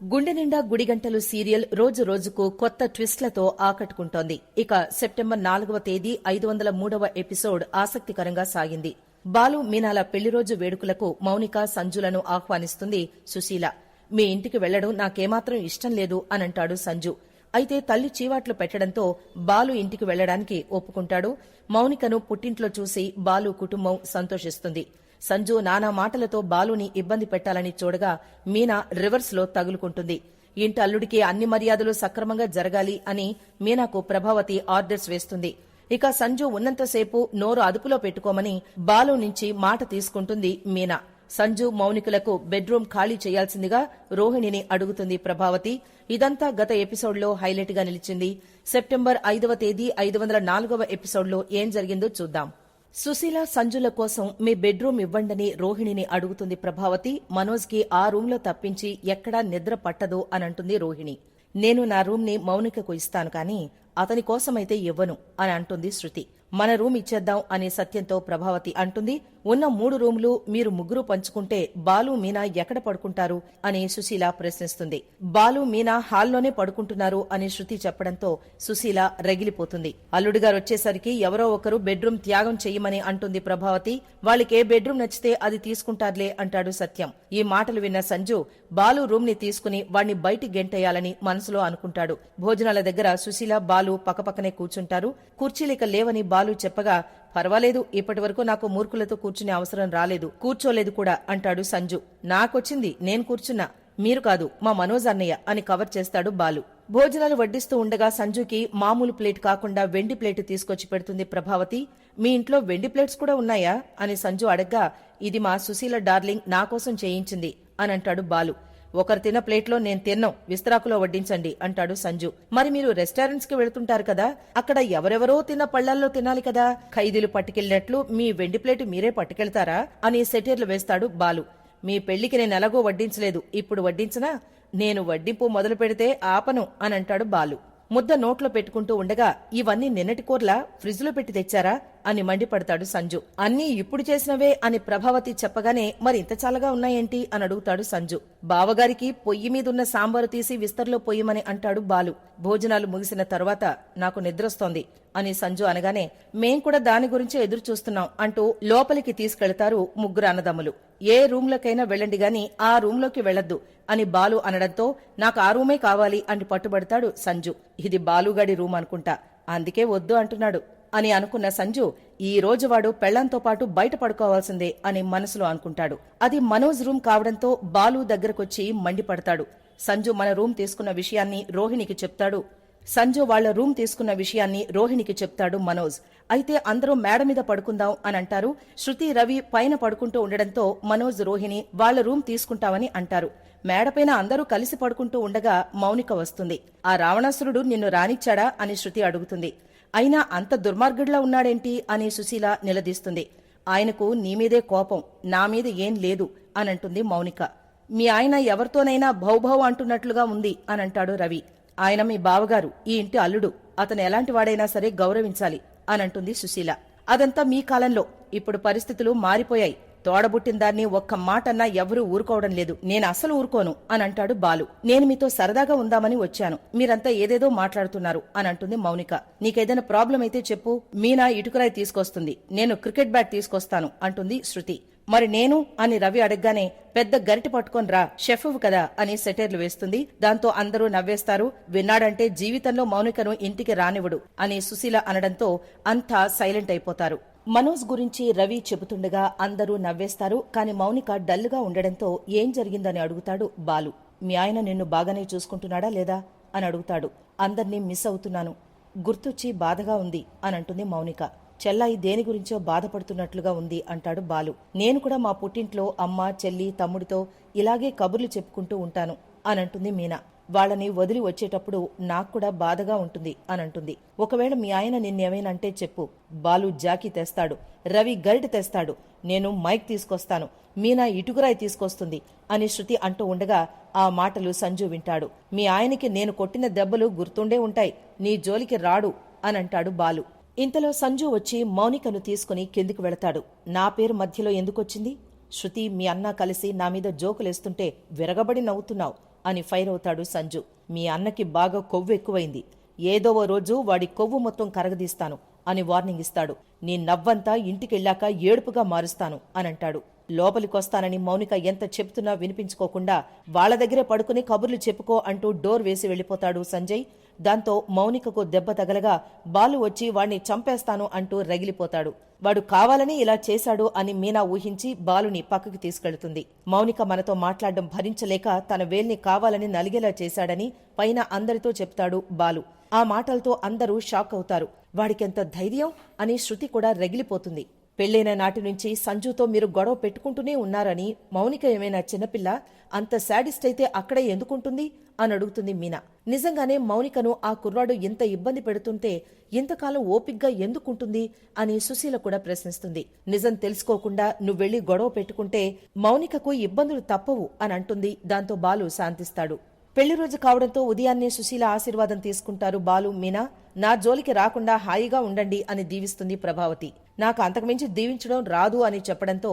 గుండె నిండా గుడిగంటలు సీరియల్ రోజు రోజుకు కొత్త ట్విస్ట్లతో ఆకట్టుకుంటోంది. ఇక సెప్టెంబర్ నాలుగవ తేదీ ఐదు వందల మూడవ ఎపిసోడ్ ఆసక్తికరంగా సాగింది. బాలు మీనాల పెళ్ళి రోజు వేడుకలకు మౌనిక సంజులను ఆహ్వానిస్తుంది సుశీల. మీ ఇంటికి వెళ్ళడం నాకేమాత్రం ఇష్టం లేదు అనంటాడు సంజు. అయితే తల్లి చీవాట్లు పెట్టడంతో బాలు ఇంటికి వెళ్ళడానికి ఒప్పుకుంటాడు. మౌనికను పుట్టింట్లో చూసి బాలు కుటుంబం సంతోషిస్తుంది. సంజు నానా మాటలతో బాలుని ఇబ్బంది పెట్టాలని చూడగా మీనా రివర్స్లో తగులుకుంటుంది. ఇంటి అల్లుడికి అన్ని మర్యాదలు సక్రమంగా జరగాలి అని మీనాకు ప్రభావతి ఆర్డర్స్ వేస్తుంది. ఇక సంజు ఉన్నంతసేపు నోరు అదుపులో పెట్టుకోమని బాలు నుంచి మాట తీసుకుంటుంది మీనా. సంజు మౌనికులకు బెడ్రూమ్ ఖాళీ చేయాల్సిందిగా రోహిణిని అడుగుతుంది ప్రభావతి. ఇదంతా గత ఎపిసోడ్లో హైలైట్గా నిలిచింది. సెప్టెంబర్ ఐదవ తేదీ ఐదు వందల నాలుగవ ఎపిసోడ్లో ఏం జరిగిందో చూద్దాం. సుశీల సంజుల కోసం మీ బెడ్రూమ్ ఇవ్వండని రోహిణిని అడుగుతుంది ప్రభావతి. మనోజ్కి ఆ రూమ్లో తప్పించి ఎక్కడా నిద్ర పట్టదు అనంటుంది రోహిణి. నేను నా రూమ్ని మౌనికకు ఇస్తాను కానీ అతని కోసమైతే ఇవ్వను అని అంటుంది శృతి. మన రూమ్ ఇచ్చేద్దాం అనే సత్యంతో ప్రభావతి అంటుంది. ఉన్న మూడు రూములు మీరు ముగ్గురు పంచుకుంటే బాలు మీనా ఎక్కడ పడుకుంటారు అని సుశీల ప్రశ్నిస్తుంది. బాలు మీనా హాల్లోనే పడుకుంటున్నారు అని శృతి చెప్పడంతో సుశీల రగిలిపోతుంది. అల్లుడు గారు వచ్చేసరికి ఎవరో ఒకరు బెడ్రూమ్ త్యాగం చెయ్యమని అంటుంది ప్రభావతి. వాళ్ళకే బెడ్రూమ్ నచ్చితే అది తీసుకుంటారులే అంటాడు సత్యం. ఈ మాటలు విన్న సంజు బాలు రూమ్ని తీసుకుని వాణ్ణి బయటి గెంటేయాలని మనసులో అనుకుంటాడు. భోజనాల దగ్గర సుశీల బాలు పక్కపక్కనే కూర్చుంటారు. కుర్చీలిక లేవని బాలు చెప్పగా పర్వాలేదు ఇప్పటి వరకు నాకు మూర్ఖులతో కూర్చునే అవసరం రాలేదు. కూర్చోలేదు కూడా అంటాడు సంజు. నాకొచ్చింది నేను కూర్చున్నా. మీరు కాదు మా మనోజ్ అన్నయ్య అని కవర్ చేస్తాడు బాలు. భోజనాలు వడ్డిస్తూ ఉండగా సంజుకి మామూలు ప్లేట్ కాకుండా వెండి ప్లేట్ తీసుకొచ్చి పెడుతుంది ప్రభావతి. మీ ఇంట్లో వెండి ప్లేట్స్ కూడా ఉన్నాయా? అని సంజు అడగ్గా ఇది మా సుశీల డార్లింగ్ నా కోసం చేయించింది అని అంటాడు బాలు. ఒకరు తిన్న ప్లేట్లో నేను తిన్నాం విస్తరాకులో వడ్డించండి అంటాడు సంజు. మరి మీరు రెస్టారెంట్స్కి వెళుతుంటారు కదా అక్కడ ఎవరెవరో తిన్న పళ్ళల్లో తినాలి కదా. ఖైదీలు పట్టుకెళ్ళినట్లు మీ వెండి ప్లేట్ మీరే పట్టుకెళ్తారా అని సెటీర్లు వేస్తాడు బాలు. మీ పెళ్ళికి నేను ఎలాగో వడ్డించలేదు ఇప్పుడు వడ్డించనా నేను వడ్డింపు మొదలు పెడితే ఆపను అని అంటాడు బాలు. ముద్ద నోట్లో పెట్టుకుంటూ ఉండగా ఇవన్నీ నిన్నటి కూరలా ఫ్రిడ్జ్లో పెట్టి తెచ్చారా? అని మండిపడతాడు సంజు. అన్నీ ఇప్పుడు చేసినవే అని ప్రభావతి చెప్పగానే మరి ఇంత చాలగా ఉన్నాయేంటి? అని అడుగుతాడు సంజు. బావగారికి పొయ్యి మీదున్న సాంబారు తీసి విస్తర్లో పొయ్యమని అంటాడు బాలు. భోజనాలు ముగిసిన తరువాత నాకు నిద్రొస్తోంది అని సంజు అనగానే మేం కూడా దాని గురించే ఎదురు చూస్తున్నాం అంటూ లోపలికి తీసుకెళ్తారు ముగ్గురు అన్నదమ్ములు. ఏ రూమ్లోకైనా వెళ్ళండి గాని ఆ రూమ్లోకి వెళ్ళొద్దు అని బాలు అనడంతో నాకు ఆ రూమే కావాలి అని పట్టుబడతాడు సంజు. ఇది బాలుగాడి రూమ్ అనుకుంటా. అందుకే వద్దు అంటున్నాడు. అని అనుకున్న సంజు ఈ రోజు వాడు పెళ్ళంతో పాటు బయట పడుకోవాల్సిందే అని మనసులో అనుకుంటాడు. అది మనోజ్ రూమ్ కావడంతో బాలు దగ్గరకొచ్చి మండిపడతాడు. సంజు మన రూమ్ తీసుకున్న విషయాన్ని రోహిణికి చెప్తాడు. సంజు వాళ్ళ రూమ్ తీసుకున్న విషయాన్ని రోహిణికి చెప్తాడు మనోజ్. అయితే అందరూ మేడ మీద పడుకుందాం అని అంటారు. శృతి రవి పైన పడుకుంటూ ఉండడంతో మనోజ్ రోహిణి వాళ్ళ రూమ్ తీసుకుంటామని అంటారు. మేడపైన అందరూ కలిసి పడుకుంటూ ఉండగా మౌనిక వస్తుంది. ఆ రావణాసురుడు నిన్ను రానిచ్చాడా? అని శృతి అడుగుతుంది. అయినా అంత దుర్మార్గుడిలా ఉన్నాడేంటి అని సుశీల నిలదీస్తుంది. ఆయనకు నీమీదే కోపం నా మీద ఏం లేదు అనంటుంది మౌనిక. మీ ఆయన ఎవరితోనైనా భౌభౌ అంటున్నట్లుగా ఉంది అనంటాడు రవి. ఆయన మీ బావగారు ఈ ఇంటి అల్లుడు. అతను ఎలాంటి వాడైనా సరే గౌరవించాలి అనంటుంది సుశీల. అదంతా మీ కాలంలో. ఇప్పుడు పరిస్థితులు మారిపోయాయి. తోడబుట్టిన దాన్ని ఒక్క మాటన్నా ఎవరూ ఊరుకోవడం లేదు. నేను అసలు ఊరుకోను అని అంటాడు బాలు. నేను మీతో సరదాగా ఉందామని వచ్చాను. మీరంతా ఏదేదో మాట్లాడుతున్నారు అని అంటుంది మౌనిక. నీకేదైనా ప్రాబ్లం అయితే చెప్పు. మీనా ఇటుకరాయి తీసుకొస్తుంది. నేను క్రికెట్ బ్యాట్ తీసుకొస్తాను అంటుంది శృతి. మరి నేను అని రవి అడగగానే పెద్ద గరిటి పట్టుకొని రా షెఫ్ కదా అని సెటైర్లు వేస్తుంది. దాంతో అందరూ నవ్వేస్తారు. విన్నాడంటే జీవితంలో మౌనికను ఇంటికి రానివ్వడు అని సుశీల అనడంతో అంతా సైలెంట్ అయిపోతారు. మనోజ్ గురించి రవి చెబుతుండగా అందరూ నవ్వేస్తారు కాని మౌనిక డల్గా ఉండడంతో ఏం జరిగిందని అడుగుతాడు బాలు. మీ ఆయన నిన్ను బాగానే చూసుకుంటున్నాడా లేదా? అని అడుగుతాడు. అందర్నీ మిస్ అవుతున్నాను. గుర్తొచ్చి బాధగా ఉంది అని అంటుంది మౌనిక. చెల్లాయి దేని గురించో బాధపడుతున్నట్లుగా ఉంది అంటాడు బాలు. నేను కూడా మా పుట్టింట్లో అమ్మ చెల్లి తమ్ముడితో ఇలాగే కబుర్లు చెప్పుకుంటూ ఉంటాను అనంటుంది మీనా. వాళ్ళని వదిలి వచ్చేటప్పుడు నాకు కూడా బాధగా ఉంటుంది అని అంటుంది. ఒకవేళ మీ ఆయన నిన్నేమైనంటే చెప్పు. బాలు జాకీ తెస్తాడు. రవి గరిట తెస్తాడు. నేను మైక్ తీసుకొస్తాను. మీనా ఇటుకురాయి తీసుకొస్తుంది అని శృతి అంటూ ఉండగా ఆ మాటలు సంజు వింటాడు. మీ ఆయనకి నేను కొట్టిన దెబ్బలు గుర్తుండే ఉంటాయి. నీ జోలికి రాడు అని అంటాడు బాలు. ఇంతలో సంజు వచ్చి మౌనికను తీసుకుని కిందికి వెళతాడు. నా పేరు మధ్యలో ఎందుకొచ్చింది? శృతి మీ అన్న కలిసి నా మీద జోకులేస్తుంటే విరగబడి నవ్వుతున్నావు. అని ఫైర్ అవుతాడు సంజు. మీ అన్నకి బాగా కొవ్వు ఎక్కువైంది. ఏదో ఓ రోజు వాడి కొవ్వు మొత్తం కరగదీస్తాను అని వార్నింగ్ ఇస్తాడు. నీ నవ్వంతా ఇంటికెళ్ళాక ఏడుపుగా మారుస్తాను అని అంటాడు లోపలికొస్తానని మౌనిక ఎంత చెప్తున్నా వినిపించుకోకుండా వాళ్ళ దగ్గరే పడుకుని కబుర్లు చెప్పుకో అంటూ డోర్ వేసి వెళ్ళిపోతాడు సంజయ్. దాంతో మౌనికకు దెబ్బ తగలగా బాలు వచ్చి వాణ్ణి చంపేస్తాను అంటూ రగిలిపోతాడు. వాడు కావాలని ఇలా చేశాడు అని మీనా ఊహించి బాలుని పక్కకి తీసుకెళ్తుంది. మౌనిక మనతో మాట్లాడడం భరించలేక తన వేల్ని కావాలని నలిగేలా చేశాడని పైన అందరితో చెప్తాడు బాలు. ఆ మాటలతో అందరూ షాక్ అవుతారు. వాడికెంత ధైర్యం అని శృతి కూడా రగిలిపోతుంది. పెళ్ళైన నాటి నుంచి సంజుతో మీరు గొడవ పెట్టుకుంటూనే ఉన్నారని మౌనిక ఏమైనా చిన్నపిల్ల అంత శాడిస్ట్ అయితే అక్కడే ఎందుకుంటుంది? అని అడుగుతుంది మీనా. నిజంగానే మౌనికను ఆ కుర్రాడు ఇంత ఇబ్బంది పెడుతుంటే ఇంతకాలం ఓపిగ్గా ఎందుకుంటుంది? అని సుశీల కూడా ప్రశ్నిస్తుంది. నిజం తెలుసుకోకుండా నువ్వెళ్ళి గొడవ పెట్టుకుంటే మౌనికకు ఇబ్బందులు తప్పవు అని అంటుంది. దాంతో బాలు శాంతిస్తాడు. పెళ్ళి రోజు కావడంతో ఉదయాన్నే సుశీల ఆశీర్వాదం తీసుకుంటారు బాలు మీనా. నా జోలికి రాకుండా హాయిగా ఉండండి అని దీవిస్తుంది ప్రభావతి. నాకు అంతకుమించి దీవించడం రాదు అని చెప్పడంతో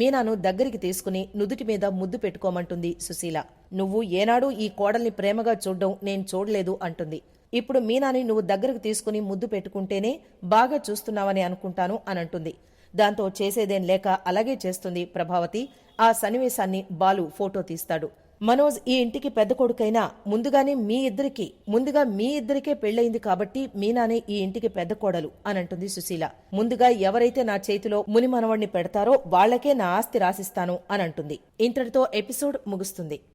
మీనాను దగ్గరికి తీసుకుని నుదుటి మీద ముద్దు పెట్టుకోమంటుంది సుశీల. నువ్వు ఏనాడు ఈ కోడల్ని ప్రేమగా చూడ్డం నేను చూడలేదు అంటుంది. ఇప్పుడు మీనాని నువ్వు దగ్గరకు తీసుకుని ముద్దు పెట్టుకుంటేనే బాగా చూస్తున్నావని అనుకుంటాను అని అంటుంది దాంతో చేసేదేం లేక అలాగే చేస్తుంది ప్రభావతి. ఆ సన్నివేశాన్ని బాలు ఫోటో తీస్తాడు. మనోజ్ ఈ ఇంటికి పెద్ద కొడుకైనా ముందుగానే మీ ఇద్దరికి ముందుగా మీ ఇద్దరికే పెళ్ళయింది కాబట్టి మీనానే ఈ ఇంటికి పెద్ద కోడలు అని అంటుంది సుశీల. ముందుగా ఎవరైతే నా చేతిలో ముని మనవణ్ణి పెడతారో వాళ్ళకే నా ఆస్తి రాసిస్తాను అని అంటుంది. ఇంతటితో ఎపిసోడ్ ముగుస్తుంది.